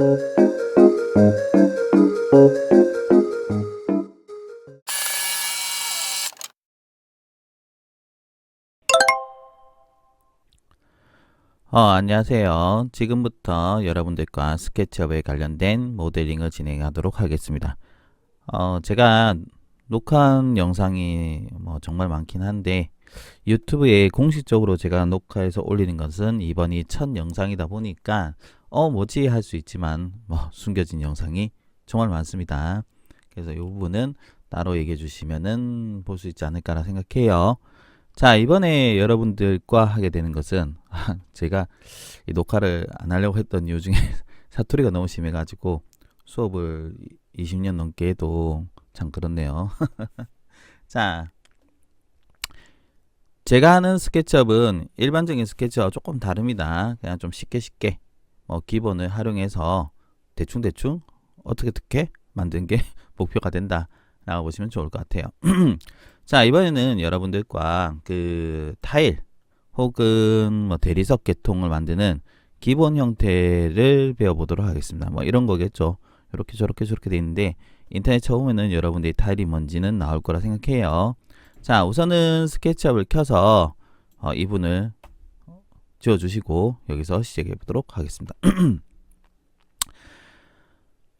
어, 안녕하세요. 지금부터 여러분들과 스케치업에 관련된 모델링을 진행하도록 하겠습니다. 어, 제가 녹화한 영상이 뭐 정말 많긴 한데 유튜브에 공식적으로 제가 녹화해서 올리는 것은 이번이 첫 영상이다 보니까 어, 뭐지 할 수 있지만 뭐 숨겨진 영상이 정말 많습니다. 그래서 이 부분은 따로 얘기해 주시면은 볼 수 있지 않을까라 생각해요. 자, 이번에 여러분들과 하게 되는 것은 제가 이 녹화를 안 하려고 했던 이유 중에 사투리가 너무 심해가지고 수업을 20년 넘게 해도 참 그렇네요. 자, 제가 하는 스케치업은 일반적인 스케치업 조금 다릅니다. 그냥 좀 쉽게 쉽게 뭐 기본을 활용해서 대충대충 어떻게 어떻게 만든 게 목표가 된다라고 보시면 좋을 것 같아요. 자, 이번에는 여러분들과 그 타일 혹은 뭐 대리석 계통을 만드는 기본 형태를 배워보도록 하겠습니다. 뭐 이런 거겠죠. 이렇게 저렇게 저렇게 돼 있는데 인터넷 쳐보면은 여러분들이 타일이 뭔지는 나올 거라 생각해요. 자, 우선은 스케치업을 켜서 어, 이분을 지워주시고 여기서 시작해 보도록 하겠습니다.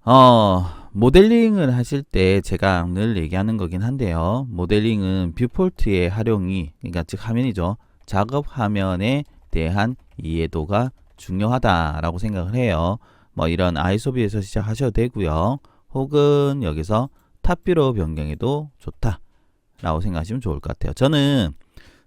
어, 모델링을 하실 때 제가 늘 얘기하는 거긴 한데요. 모델링은 뷰폴트의 활용이, 그러니까 즉 화면이죠. 작업 화면에 대한 이해도가 중요하다라고 생각을 해요. 뭐 이런 아이소비에서 시작하셔도 되고요. 혹은 여기서 탑뷰로 변경해도 좋다라고 생각하시면 좋을 것 같아요. 저는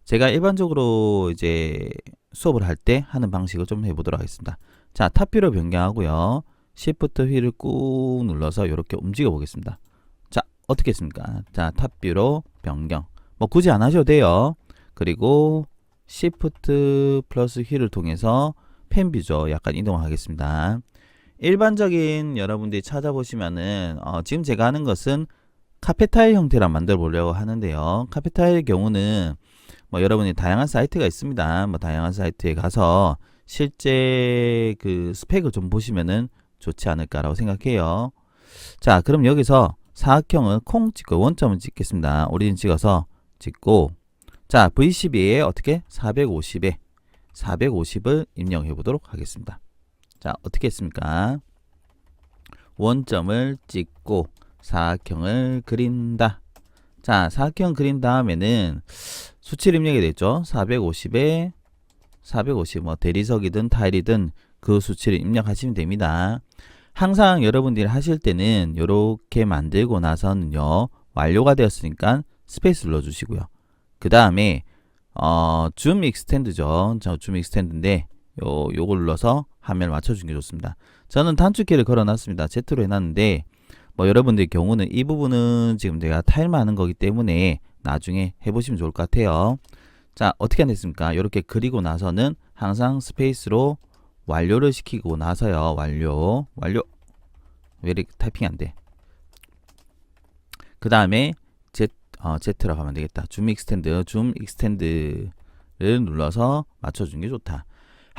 제가 일반적으로 이제 수업을 할 때 하는 방식을 좀 해보도록 하겠습니다. 자, 탑뷰로 변경하고요. Shift 휠을 꾹 눌러서 이렇게 움직여 보겠습니다. 자, 어떻게 했습니까? 자, 탑뷰로 변경. 뭐 굳이 안 하셔도 돼요. 그리고 Shift 플러스 휠을 통해서 펜 뷰죠. 약간 이동하겠습니다. 일반적인 여러분들이 찾아보시면은 어, 지금 제가 하는 것은 카페 타일 형태로 만들어 보려고 하는데요. 카페 타일의 경우는 뭐 여러분이 다양한 사이트가 있습니다. 뭐 다양한 사이트에 가서 실제 그 스펙을 좀 보시면은 좋지 않을까라고 생각해요. 자, 그럼 여기서 사각형을 콩 찍고 원점을 찍겠습니다. 오리진 찍어서 찍고 자, V12에 어떻게 450에 450을 입력해 보도록 하겠습니다. 자, 어떻게 했습니까? 원점을 찍고 사각형을 그린다. 자, 사각형 그린 다음에는 수치를 입력이 됐죠. 450에 450, 뭐 대리석이든 타일이든 그 수치를 입력하시면 됩니다. 항상 여러분들이 하실 때는 이렇게 만들고 나서는요 완료가 되었으니까 스페이스 눌러주시고요. 그 다음에 어, 줌 익스텐드죠. 줌 익스텐드인데 요 요걸 눌러서 화면을 맞춰주는 게 좋습니다. 저는 단축키를 걸어놨습니다. Z로 해놨는데 뭐 여러분들 경우는 이 부분은 지금 내가 타일만 하는 거기 때문에 나중에 해보시면 좋을 것 같아요. 자 어떻게 됐습니까? 이렇게 그리고 나서는 항상 스페이스로 완료를 시키고 나서요. 완료. 완료. 왜 이렇게 타이핑 안 돼? 그 다음에 Z, 어, Z라고 하면 되겠다. 줌 익스텐드, 줌 익스텐드를 눌러서 맞춰주는 게 좋다.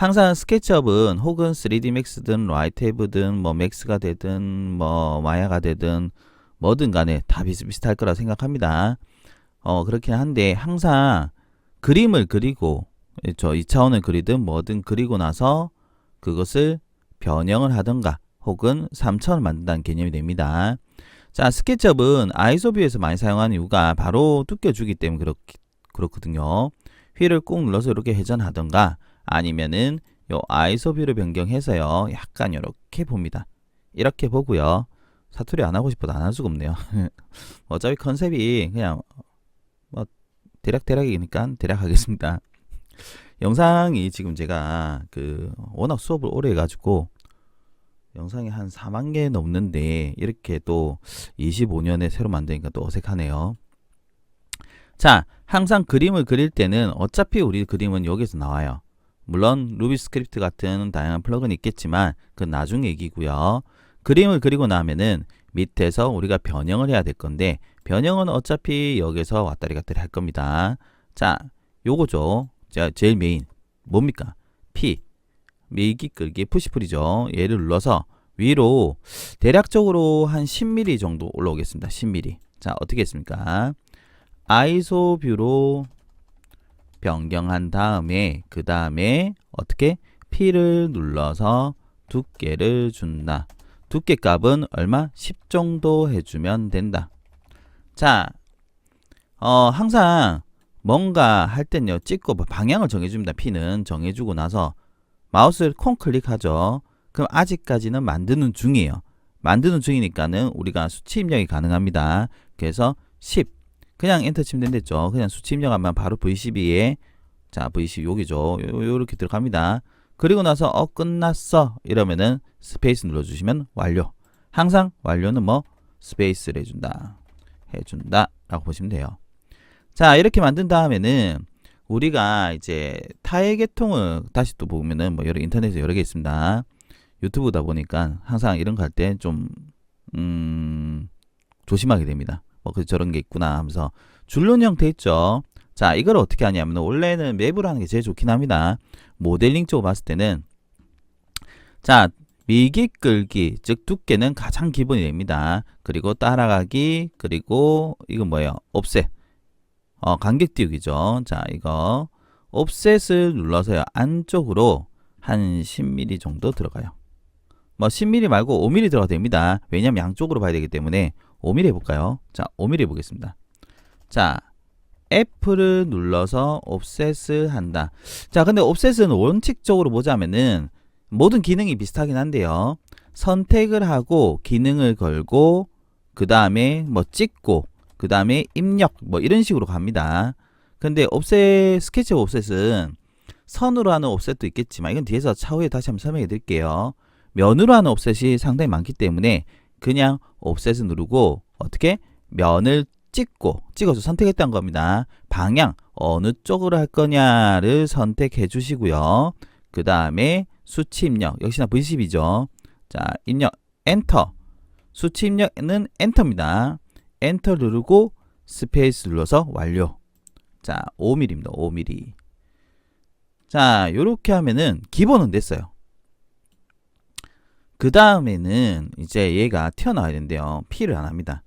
항상 스케치업은 혹은 3D 맥스든 라이트헤브든 뭐 맥스가 되든 뭐 마야가 되든 뭐든 간에 다 비슷비슷할 거라 생각합니다. 어, 그렇긴 한데 항상 그림을 그리고 저 2차원을 그리든 뭐든 그리고 나서 그것을 변형을 하던가 혹은 3차원을 만든다는 개념이 됩니다. 자, 스케치업은 아이소뷰에서 많이 사용하는 이유가 바로 두께주기 때문에 그렇, 그렇거든요. 휠을 꾹 눌러서 이렇게 회전하던가 아니면은 요 아이소뷰를 변경해서요. 약간 이렇게 봅니다. 이렇게 보고요. 사투리 안 하고 싶어도 안 할 수가 없네요. 어차피 컨셉이 그냥 뭐 대략 대략이니까 대략 하겠습니다. 영상이 지금 제가 그 워낙 수업을 오래 해가지고 영상이 한 4만 개 넘는데 이렇게 또 25년에 새로 만드니까 또 어색하네요. 자, 항상 그림을 그릴 때는 어차피 우리 그림은 여기서 나와요. 물론 루비 스크립트 같은 다양한 플러그는 있겠지만 그 나중 얘기고요. 그림을 그리고 나면은 밑에서 우리가 변형을 해야 될 건데 변형은 어차피 여기서 왔다리 갔다리 할 겁니다. 자, 요거죠. 자, 제일 메인 뭡니까? P 밀기 끌기 푸시풀이죠. 얘를 눌러서 위로 대략적으로 한 10mm 정도 올라오겠습니다. 10mm. 자, 어떻게 했습니까? 아이소 뷰로 변경한 다음에 그 다음에 어떻게 P를 눌러서 두께를 준다. 두께 값은 얼마? 10 정도 해주면 된다. 자, 어, 항상 뭔가 할 땐요, 찍고 방향을 정해줍니다. P는 정해주고 나서 마우스를 콩 클릭하죠. 그럼 아직까지는 만드는 중이에요. 만드는 중이니까는 우리가 수치 입력이 가능합니다. 그래서 10 그냥 엔터 치면 된댔죠. 그냥 수치 입력하면 바로 V12에 자 V12 여기죠. 요, 요렇게 들어갑니다. 그리고 나서 어 끝났어 이러면은 스페이스 눌러주시면 완료. 항상 완료는 뭐 스페이스를 해준다. 해준다 라고 보시면 돼요. 자 이렇게 만든 다음에는 우리가 이제 타의 계통을 다시 또 보면은 뭐 여러 인터넷에 여러 개 있습니다. 유튜브다 보니까 항상 이런 거 할 때 좀 음, 조심하게 됩니다. 뭐 그 저런 게 있구나 하면서 줄눈 형태 있죠. 자 이걸 어떻게 하냐면 원래는 맵으로 하는 게 제일 좋긴 합니다. 모델링 쪽으로 봤을 때는 자 밀기 끌기 즉 두께는 가장 기본이 됩니다. 그리고 따라가기 그리고 이건 뭐예요? 옵셋 어, 간격 띄우기죠. 자 이거 옵셋을 눌러서요 안쪽으로 한 10mm 정도 들어가요. 뭐 10mm 말고 5mm 들어가도 됩니다. 왜냐면 양쪽으로 봐야 되기 때문에 5mm 해볼까요? 자 5mm 해보겠습니다. 자 F를 눌러서 옵셋을 한다. 자, 근데 옵셋은 원칙적으로 보자면은 모든 기능이 비슷하긴 한데요. 선택을 하고 기능을 걸고 그 다음에 뭐 찍고 그 다음에 입력 뭐 이런 식으로 갑니다. 근데 옵셋 스케치 옵셋은 선으로 하는 옵셋도 있겠지만 이건 뒤에서 차후에 다시 한번 설명해 드릴게요. 면으로 하는 옵셋이 상당히 많기 때문에 그냥 옵셋을 누르고 어떻게 면을 찍고 찍어서 선택했다는 겁니다. 방향 어느 쪽으로 할 거냐를 선택해 주시고요. 그 다음에 수치 입력 역시나 V10이죠. 자 입력 엔터 수치 입력은 엔터입니다. 엔터 누르고 스페이스 눌러서 완료. 자 5mm입니다. 5mm. 자 요렇게 하면은 기본은 됐어요. 그 다음에는 이제 얘가 튀어나와야 되는데요. P를 안 합니다.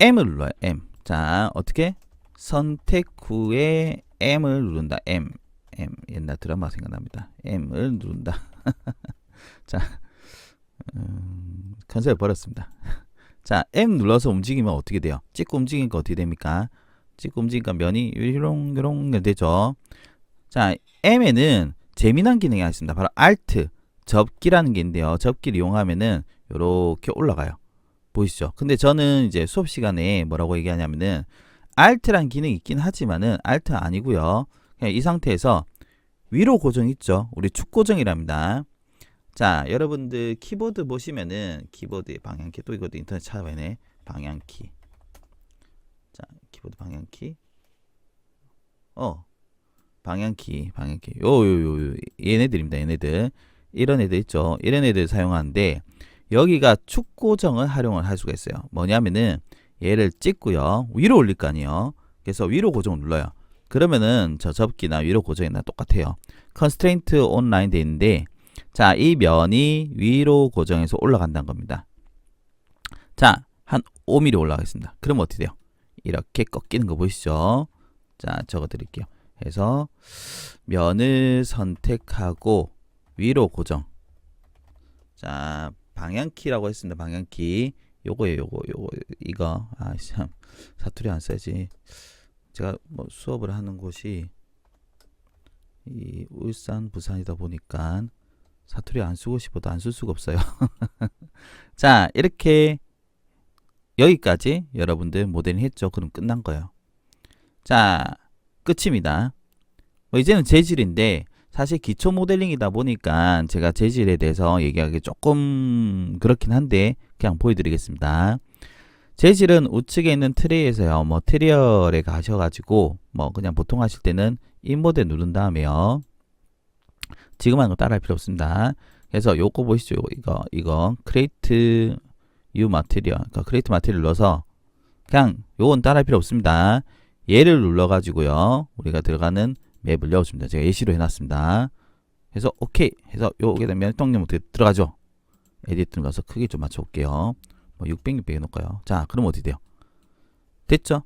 M을 눌러요. M. 자, 어떻게? 선택 후에 M을 누른다. M. M. 옛날 드라마 생각납니다. M을 누른다. 자, 음, 컨셉을 버렸습니다. 자, M 눌러서 움직이면 어떻게 돼요? 찍고 움직이니까 어떻게 됩니까? 찍고 움직이니까 면이 요롱요롱 되죠. 자, M에는 재미난 기능이 있습니다. 바로 Alt, 접기라는 게 있는데요. 접기를 이용하면은 요렇게 올라가요. 보이시죠? 근데 저는 이제 수업 시간에 뭐라고 얘기하냐면은 Alt란 기능이 있긴 하지만은 Alt 아니고요. 그냥 이 상태에서 위로 고정 있죠? 우리 축 고정이랍니다. 자, 여러분들 키보드 보시면은 키보드의 방향키 또 이것도 인터넷 찾아봐야네. 방향키. 자, 키보드 방향키. 어. 방향키, 방향키. 요, 요, 요, 요. 얘네들입니다. 얘네들. 이런 애들 있죠. 이런 애들 사용하는데 여기가 축 고정을 활용을 할 수가 있어요. 뭐냐면은 얘를 찍고요. 위로 올릴 거 아니에요. 그래서 위로 고정을 눌러요. 그러면은 저 접기나 위로 고정이나 똑같아요. 컨스트레인트 온라인 돼 있는데 자, 이 면이 위로 고정해서 올라간다는 겁니다. 자, 한 5mm 올라가겠습니다. 그럼 어떻게 돼요? 이렇게 꺾이는 거 보이시죠? 자, 적어 드릴게요. 그래서 면을 선택하고 위로 고정. 자, 방향키라고 했습니다. 방향키. 요거예요, 요거, 요거, 이거. 아, 참. 사투리 안 써야지. 제가 뭐 수업을 하는 곳이 이 울산, 부산이다 보니까 사투리 안 쓰고 싶어도 안 쓸 수가 없어요. 자, 이렇게 여기까지 여러분들 모델링 했죠. 그럼 끝난 거예요. 자, 끝입니다. 뭐 이제는 재질인데 사실 기초 모델링이다 보니까 제가 재질에 대해서 얘기하기 조금 그렇긴 한데 그냥 보여드리겠습니다. 재질은 우측에 있는 트레이에서요. 뭐 트리얼에 가셔가지고 뭐 그냥 보통 하실 때는 인모델 누른 다음에요. 지금 하는 거 따라할 필요 없습니다. 그래서 요거 보시죠. 이거 이거 크레이트 유 마테리얼 그러니까 크레이트 마테리얼 눌러서 그냥 요건 따라할 필요 없습니다. 얘를 눌러가지고요. 우리가 들어가는 맵을 열어줍니다. 제가 예시로 해놨습니다. 그래서 오케이 해서 요게 되면 똥님 어떻게 들어가죠? 에디트 눌러서 크기 좀 맞춰볼게요. 뭐 600, 600 해놓을까요? 자, 그럼 어떻게 돼요? 됐죠?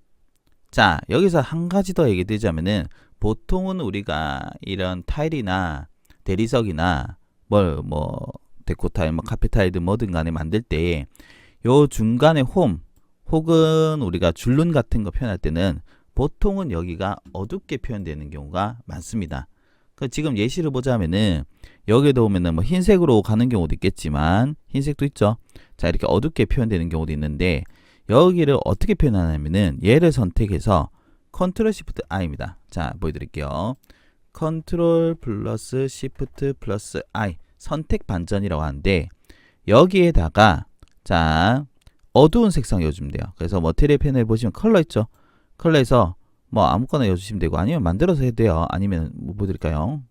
자, 여기서 한 가지 더 얘기 드리자면은 보통은 우리가 이런 타일이나 대리석이나 뭘 뭐 데코 타일, 뭐 카페 타일든 뭐든 간에 만들 때 요 중간에 홈 혹은 우리가 줄눈 같은 거 표현할 때는 보통은 여기가 어둡게 표현되는 경우가 많습니다. 그 지금 예시를 보자면은 여기도 보면은 뭐 흰색으로 가는 경우도 있겠지만 흰색도 있죠. 자 이렇게 어둡게 표현되는 경우도 있는데 여기를 어떻게 표현하냐면은 얘를 선택해서 컨트롤 시프트 I입니다. 자 보여드릴게요. 컨트롤 플러스 시프트 플러스 I 선택 반전이라고 하는데 여기에다가 자 어두운 색상 넣어주면 돼요. 그래서 머티리얼 패널 보시면 컬러 있죠. 컬러에서 뭐 아무거나 넣어주시면 되고 아니면 만들어서 해도 돼요. 아니면 뭐 보여드릴까요?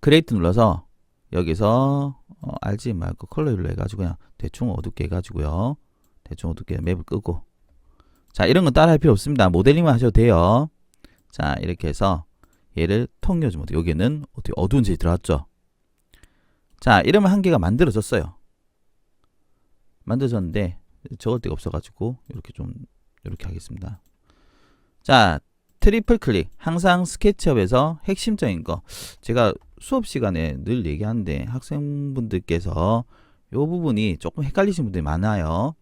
크레이트 눌러서 여기서 어, 알지 말고 컬러로 해가지고 그냥 대충 어둡게 해가지고요. 대충 어둡게 맵을 끄고 자 이런 건 따라 할 필요 없습니다. 모델링만 하셔도 돼요. 자 이렇게 해서 얘를 통요주면 돼요. 여기는 어떻게 어두운 색이 들어갔죠. 자 이러면 한 개가 만들어졌어요. 만들어졌는데 적을 데가 없어가지고 이렇게 좀 이렇게 하겠습니다. 자 트리플 클릭 항상 스케치업에서 핵심적인 거 제가 수업 시간에 늘 얘기하는데 학생분들께서 이 부분이 조금 헷갈리신 분들이 많아요.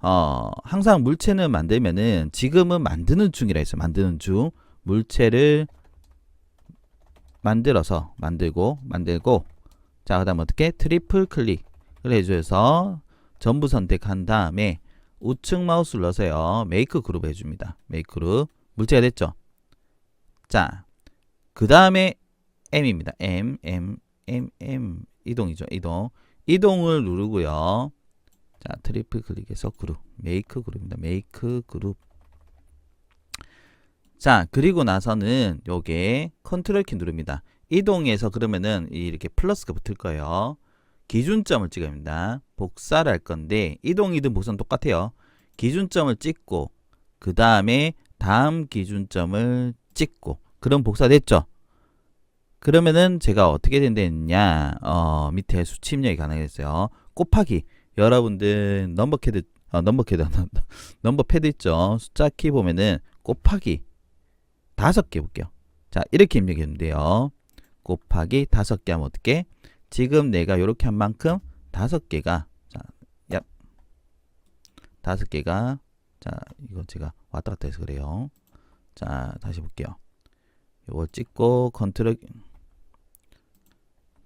어, 항상 물체는 만들면은 지금은 만드는 중이라 했어요. 만드는 중. 물체를 만들어서 만들고 만들고 자, 그다음 어떻게 트리플 클릭을 해 줘서 전부 선택한 다음에 우측 마우스 눌러서요. 메이크 그룹 해 줍니다. 메이크 그룹. 물체가 됐죠? 자. 그 다음에 M입니다. M M M M 이동이죠. 이동. 이동을 누르고요. 자, 트리플 클릭해서 그룹, 메이크 그룹입니다. 메이크 그룹. 자, 그리고 나서는 요게 컨트롤 키 누릅니다. 이동해서 그러면은 이렇게 플러스가 붙을 거예요. 기준점을 찍어야 합니다. 복사를 할 건데 이동이든 복사는 똑같아요. 기준점을 찍고 그 다음에 다음 기준점을 찍고 그럼 복사 됐죠? 그러면은 제가 어떻게 된다냐 어, 밑에 수치 입력이 가능했어요. 곱하기 여러분들 넘버 캐드 어, 넘버 캐드 넘버 패드 있죠 숫자 키 보면은 곱하기 다섯 개 볼게요 자 이렇게 입력하면 돼요 곱하기 다섯 개 하면 어떻게 지금 내가 이렇게 한 만큼 다섯 개가 자 야, 다섯 개가 자 이거 제가 왔다 갔다 해서 그래요. 자 다시 볼게요. 이걸 찍고 컨트롤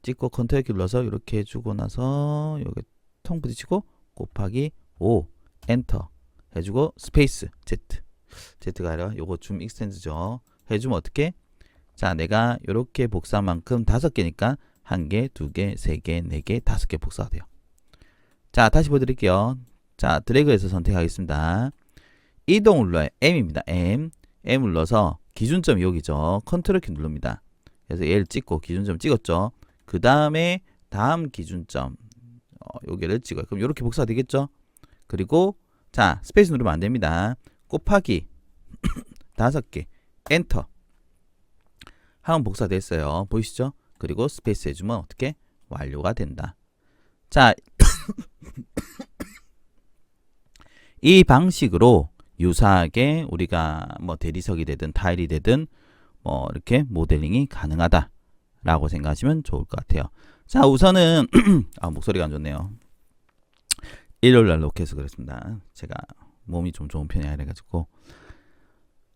찍고 컨트롤 키 눌러서 이렇게 해주고 나서 여기 통 부딪히고 곱하기 5 엔터 해주고 스페이스 Z. Z가 아니라 요거 줌 익스텐드죠. 해주면 어떻게 자 내가 요렇게 복사한 만큼 다섯 개니까 한 개, 두 개, 세 개, 네 개, 다섯 개 복사가 돼요 자 다시 보여드릴게요 자 드래그해서 선택하겠습니다 이동 눌러요 M입니다 M M 눌러서 기준점이 여기죠 컨트롤 키 누릅니다 그래서 얘를 찍고 기준점 찍었죠 그 다음에 다음 기준점 어, 여기를 찍어요. 그럼 이렇게 복사가 되겠죠? 그리고 자 스페이스 누르면 안 됩니다. 곱하기 다섯 개 엔터 하면 복사 됐어요. 보이시죠? 그리고 스페이스 해주면 어떻게 완료가 된다. 자, 이 방식으로 유사하게 우리가 뭐 대리석이 되든 타일이 되든 뭐 이렇게 모델링이 가능하다라고 생각하시면 좋을 것 같아요. 자, 우선은 아 목소리가 안 좋네요. 일요일 날 녹해서 그렇습니다. 제가 몸이 좀 좋은 편이 아니라 가지고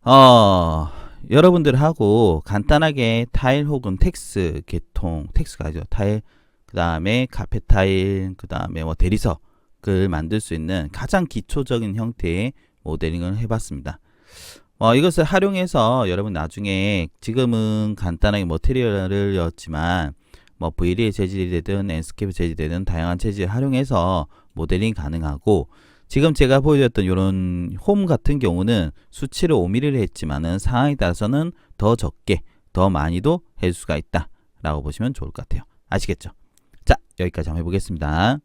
어 여러분들하고 간단하게 타일 혹은 텍스 계통 텍스가 아니죠 타일 그 다음에 카페 타일 그 다음에 뭐 대리석을 만들 수 있는 가장 기초적인 형태의 모델링을 해봤습니다. 어, 이것을 활용해서 여러분 나중에 지금은 간단하게 머티리얼을 였지만 뭐 VL의 재질이 되든 엔스케이프 재질이 되든 다양한 재질을 활용해서 모델링 가능하고 지금 제가 보여드렸던 이런 홈 같은 경우는 수치를 5mm를 했지만은 상황에 따라서는 더 적게 더 많이도 할 수가 있다 라고 보시면 좋을 것 같아요. 아시겠죠? 자 여기까지 한번 해보겠습니다